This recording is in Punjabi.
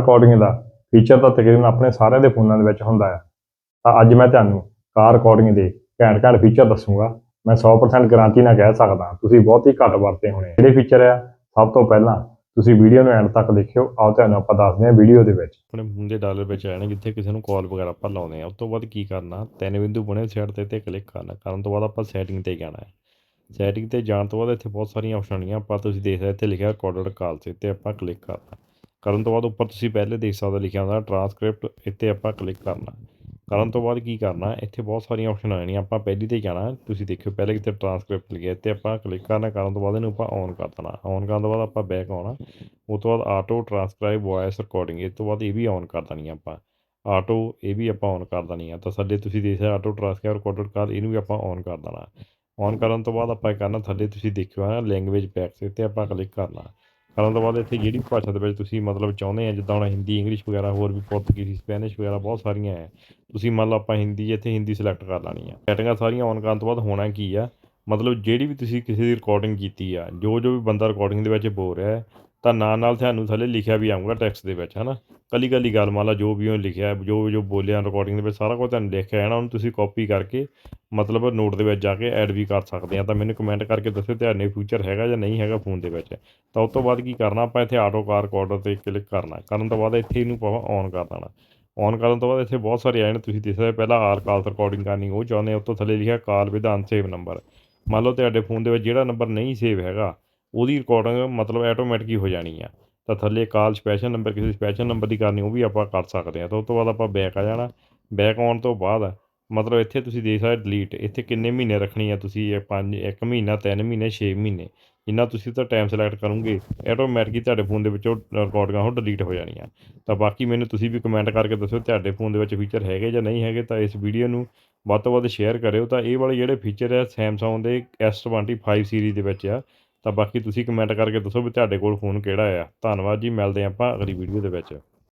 ਰਿਕਾਰਡਿੰਗ ਦਾ ਫੀਚਰ ਤਾਂ ਤਕਰੀਬਨ ਆਪਣੇ ਸਾਰਿਆਂ ਦੇ ਫੋਨਾਂ ਦੇ ਵਿੱਚ ਹੁੰਦਾ ਹੈ ਤਾਂ ਅੱਜ ਮੈਂ ਤੁਹਾਨੂੰ ਕਾਰ ਰਿਕਾਰਡਿੰਗ ਦੇ ਘੈਂਟ ਘੈਂਟ ਫੀਚਰ ਦੱਸੂਗਾ। ਮੈਂ 100% ਗਾਰੰਟੀ ਨਾਲ ਕਹਿ ਸਕਦਾ, ਤੁਸੀਂ ਬਹੁਤ ਹੀ ਘੱਟ ਵਰਤੇ ਹੋਣੇ ਜਿਹੜੇ ਫੀਚਰ ਆ, ਸਭ ਤੋਂ ਪਹਿਲਾਂ ਤੁਸੀਂ ਵੀਡੀਓ ਨੂੰ ਐਂਡ ਤੱਕ ਦੇਖਿਓ। ਆਓ ਤੁਹਾਨੂੰ ਆਪਾਂ ਦੱਸਦੇ ਹਾਂ ਵੀਡੀਓ ਦੇ ਵਿੱਚ। ਆਪਣੇ ਫੋਨ ਦੇ ਡਾਲਰ ਵਿੱਚ ਆਣਾ ਜਿੱਥੇ ਕਿਸੇ ਨੂੰ ਕਾਲ ਵਗੈਰਾ ਆਪਾਂ ਲਾਉਂਦੇ ਆ ਉਸ ਤੋਂ ਬਾਅਦ ਕੀ ਕਰਨਾ, ਤਿੰਨ ਬਿੰਦੂ ਬਣੇ ਸਾਈਡ ਤੇ ਤੇ ਕਲਿੱਕ ਕਰਨਾ। ਕਰਨ ਤੋਂ ਬਾਅਦ ਆਪਾਂ ਸੈਟਿੰਗ ਤੇ ਜਾਣਾ ਹੈ। ਸੈਟਿੰਗ ਤੇ ਜਾਣ ਤੋਂ ਬਾਅਦ ਇੱਥੇ ਬਹੁਤ ਸਾਰੀਆਂ ਆਪਸ਼ਨ ਆਉਣਗੀਆਂ। ਆਪਾਂ ਤੁਸੀਂ ਦੇਖ ਰਹੇ ਇੱਥੇ ਲਿਖਿਆ ਰਿਕਾਰਡਡ ਕਾਲ ਤੇ ਆਪਾਂ ਕਲਿੱਕ ਕਰਨਾ। ਕਰਨ ਤੋਂ ਬਾਅਦ ਉੱਪਰ ਤੁਸੀਂ ਪਹਿਲੇ ਦੇਖ ਸਕਦੇ ਹੋ ਲਿਖਿਆ ਹੁੰਦਾ ਟਰਾਂਸਕ੍ਰਿਪਟ ਇੱਥੇ ਆਪਾਂ ਕਲਿੱਕ ਕਰਨਾ। ਕਰਨ ਤੋਂ ਬਾਅਦ ਕੀ ਕਰਨਾ, ਇੱਥੇ ਬਹੁਤ ਸਾਰੀਆਂ ਆਪਸ਼ਨ ਆ ਜਾਣੀਆਂ, ਆਪਾਂ ਪਹਿਲੀ ਤੇ ਜਾਣਾ, ਤੁਸੀਂ ਦੇਖਿਓ ਪਹਿਲੇ ਕਿਤੇ ਟਰਾਂਸਕ੍ਰਿਪਟ ਲਿਖਿਆ, ਇੱਥੇ ਆਪਾਂ ਕਲਿੱਕ ਕਰਨਾ, ਕਰਨ ਤੋਂ ਬਾਅਦ ਇਹਨੂੰ ਆਪਾਂ ਔਨ ਕਰ ਦੇਣਾ। ਔਨ ਕਰਨ ਤੋਂ ਬਾਅਦ ਆਪਾਂ ਬੈਕ ਆਉਣਾ ਉਸ ਤੋਂ ਬਾਅਦ ਆਟੋ ਟਰਾਂਸਕ੍ਰਾਈਬ ਵੌਇਸ ਰਿਕਾਰਡਿੰਗ ਇਸ ਤੋਂ ਬਾਅਦ ਇਹ ਵੀ ਔਨ ਕਰ ਦੇਣੀ ਆ ਆਪਾਂ। ਆਟੋ ਇਹ ਵੀ ਆਪਾਂ ਔਨ ਕਰ ਦੇਣੀ ਆ, ਤਾਂ ਥੱਲੇ ਤੁਸੀਂ ਦੇਖ ਸਕਦੇ ਆਟੋ ਟਰਾਂਸਕ੍ਰਾਈਬ ਰਿਕਾਰਡਡ ਕਾਲ ਇਹਨੂੰ ਵੀ ਆਪਾਂ ਔਨ ਕਰ ਦੇਣਾ। ਔਨ ਕਰਨ ਤੋਂ ਬਾਅਦ ਆਪਾਂ ਇਹ ਕਰਨਾ, ਥੱਲੇ ਤੁਸੀਂ ਦੇਖਿਓ ਆ ਲੈਂਗੁਏਜ ਪੈਕਸ ਤੇ ਆਪਾਂ ਕਲਿੱਕ ਕਰਨਾ। ਕਰਨ ਤੋਂ ਬਾਅਦ ਇੱਥੇ ਜਿਹੜੀ ਭਾਸ਼ਾ ਦੇ ਵਿੱਚ ਤੁਸੀਂ ਮਤਲਬ ਚਾਹੁੰਦੇ ਆ, ਜਿੱਦਾਂ ਹੁਣ ਹਿੰਦੀ ਇੰਗਲਿਸ਼ ਵਗੈਰਾ, ਹੋਰ ਵੀ ਪੁਰਤਗੀਜ਼ ਸਪੈਨਿਸ਼ ਵਗੈਰਾ ਬਹੁਤ ਸਾਰੀਆਂ ਹੈ। ਤੁਸੀਂ ਮੰਨ ਲਓ ਆਪਾਂ ਹਿੰਦੀ, ਇੱਥੇ ਹਿੰਦੀ ਸਿਲੈਕਟ ਕਰ ਲੈਣੀ ਆ। ਸੈਟਿੰਗਾਂ ਸਾਰੀਆਂ ਔਨ ਕਰਨ ਤੋਂ ਬਾਅਦ ਹੋਣਾ ਕੀ ਆ? ਮਤਲਬ ਜਿਹੜੀ ਵੀ ਤੁਸੀਂ ਕਿਸੇ ਦੀ ਰਿਕਾਰਡਿੰਗ ਕੀਤੀ ਆ ਜੋ ਜੋ ਵੀ ਬੰਦਾ ਰਿਕਾਰਡਿੰਗ ਦੇ ਵਿੱਚ ਬੋਲ ਰਿਹਾ ਹੈ ਤਾਂ ਨਾਲ ਨਾਲ ਤੁਹਾਨੂੰ ਥੱਲੇ ਲਿਖਿਆ ਵੀ ਆਊਗਾ ਟੈਕਸਟ ਦੇ ਵਿੱਚ, ਹਨਾ? ਕੱਲੀ ਕੱਲੀ ਗੱਲ ਮੰਨ ਲਾ ਜੋ ਵੀ ਉਹ ਲਿਖਿਆ, ਜੋ ਜੋ ਬੋਲਿਆ ਰਿਕਾਰਡਿੰਗ ਦੇ ਵਿੱਚ, ਸਾਰਾ ਕੁਝ ਤੁਹਾਨੂੰ ਲਿਖਿਆ ਹੈ ਨਾ ਉਹਨੂੰ ਤੁਸੀਂ ਕਾਪੀ ਕਰਕੇ ਮਤਲਬ ਨੋਟ ਦੇ ਵਿੱਚ ਜਾ ਕੇ ਐਡ ਵੀ ਕਰ ਸਕਦੇ ਆ। ਤਾਂ ਮੈਨੂੰ ਕਮੈਂਟ ਕਰਕੇ ਦੱਸਿਓ ਤੁਹਾਡੇ ਫਿਊਚਰ ਹੈਗਾ ਜਾਂ ਨਹੀਂ ਹੈਗਾ ਫੋਨ ਦੇ ਵਿੱਚ। ਤਾਂ ਉਸ ਤੋਂ ਬਾਅਦ ਕੀ ਕਰਨਾ, ਆਪਾਂ ਇੱਥੇ ਆਟੋ ਕਾਰ ਰਿਕਾਰਡਰ ਤੇ ਕਲਿੱਕ ਕਰਨਾ। ਕਰਨ ਤੋਂ ਬਾਅਦ ਇੱਥੇ ਇਹਨੂੰ ਆਪਾਂ ਔਨ ਕਰ ਦੇਣਾ। ਔਨ ਕਰਨ ਤੋਂ ਬਾਅਦ ਇੱਥੇ ਬਹੁਤ ਸਾਰੇ ਆਏ ਨੇ, ਤੁਸੀਂ ਦੇਖ ਸਕਦੇ ਪਹਿਲਾਂ ਆਰ ਕਾਲ ਰਿਕਾਰਡਿੰਗ ਕਰਨੀ, ਉਹ ਚਾਹੁੰਦੇ ਆ ਉਸ ਤੋਂ ਥੱਲੇ ਲਿਖਿਆ ਕਾਲ ਵਿਧਾਨ ਅਨਸੇਵ ਨੰਬਰ ਮੰਨ ਲਓ ਤੁਹਾਡੇ ਫੋਨ ਦੇ ਵਿੱਚ ਜਿਹੜਾ ਨੰਬਰ ਨਹੀਂ ਸੇਵ ਹੈਗਾ ਉਹਦੀ ਰਿਕਾਰਡਿੰਗ ਮਤਲਬ ਆਟੋਮੈਟਿਕ ਹੀ ਹੋ ਜਾਣੀ ਆ। ਤਾਂ ਥੱਲੇ ਕਾਲ ਸਪੈਸ਼ਲ ਨੰਬਰ ਕਿਸੇ ਸਪੈਸ਼ਲ ਨੰਬਰ ਦੀ ਕਰਨੀ, ਉਹ ਵੀ ਆਪਾਂ ਕਰ ਸਕਦੇ ਆ। ਤਾਂ ਉਸ ਤੋਂ ਬਾਅਦ ਆਪਾਂ ਬੈਕ ਆ ਜਾਣਾ। ਬੈਕ ਆਉਣ ਤੋਂ ਬਾਅਦ ਮਤਲਬ ਇੱਥੇ ਤੁਸੀਂ ਦੇਖ ਸਕਦੇ ਡਿਲੀਟ ਇੱਥੇ ਕਿੰਨੇ ਮਹੀਨੇ ਰੱਖਣੀ ਆ ਤੁਸੀਂ? ਇਹ ਪੰਜ, ਇੱਕ ਮਹੀਨਾ, ਤਿੰਨ ਮਹੀਨੇ 6 ਮਹੀਨੇ। ਜਿੰਨਾ ਤੁਸੀਂ ਤਾਂ ਟਾਈਮ ਸਿਲੈਕਟ ਕਰੋਗੇ ਆਟੋਮੈਟਿਕ ਹੀ ਤੁਹਾਡੇ ਫੋਨ ਦੇ ਵਿੱਚੋਂ ਰਿਕਾਰਡਿੰਗਾਂ ਉਹ ਡਿਲੀਟ ਹੋ ਜਾਣੀਆਂ। ਤਾਂ ਬਾਕੀ ਮੈਨੂੰ ਤੁਸੀਂ ਵੀ ਕਮੈਂਟ ਕਰਕੇ ਦੱਸਿਓ ਤੁਹਾਡੇ ਫੋਨ ਦੇ ਵਿੱਚ ਫੀਚਰ ਹੈਗੇ ਜਾਂ ਨਹੀਂ ਹੈਗੇ। ਤਾਂ ਇਸ ਵੀਡੀਓ ਨੂੰ ਵੱਧ ਤੋਂ ਵੱਧ ਸ਼ੇਅਰ ਕਰਿਓ। ਤਾਂ ਇਹ ਵਾਲੇ ਜਿਹੜੇ ਫੀਚਰ ਆ ਸੈਮਸੰਗ ਦੇ S25 ਸੀਰੀਜ਼ ਦੇ ਵਿੱਚ ਆ ਤਾਂ ਬਾਕੀ ਤੁਸੀਂ ਕਮੈਂਟ ਕਰਕੇ ਦੱਸੋ ਵੀ ਤੁਹਾਡੇ ਕੋਲ ਫੋਨ ਕਿਹੜਾ ਆ। ਧੰਨਵਾਦ ਜੀ, ਮਿਲਦੇ ਹਾਂ ਆਪਾਂ ਅਗਲੀ ਵੀਡੀਓ ਦੇ ਵਿੱਚ।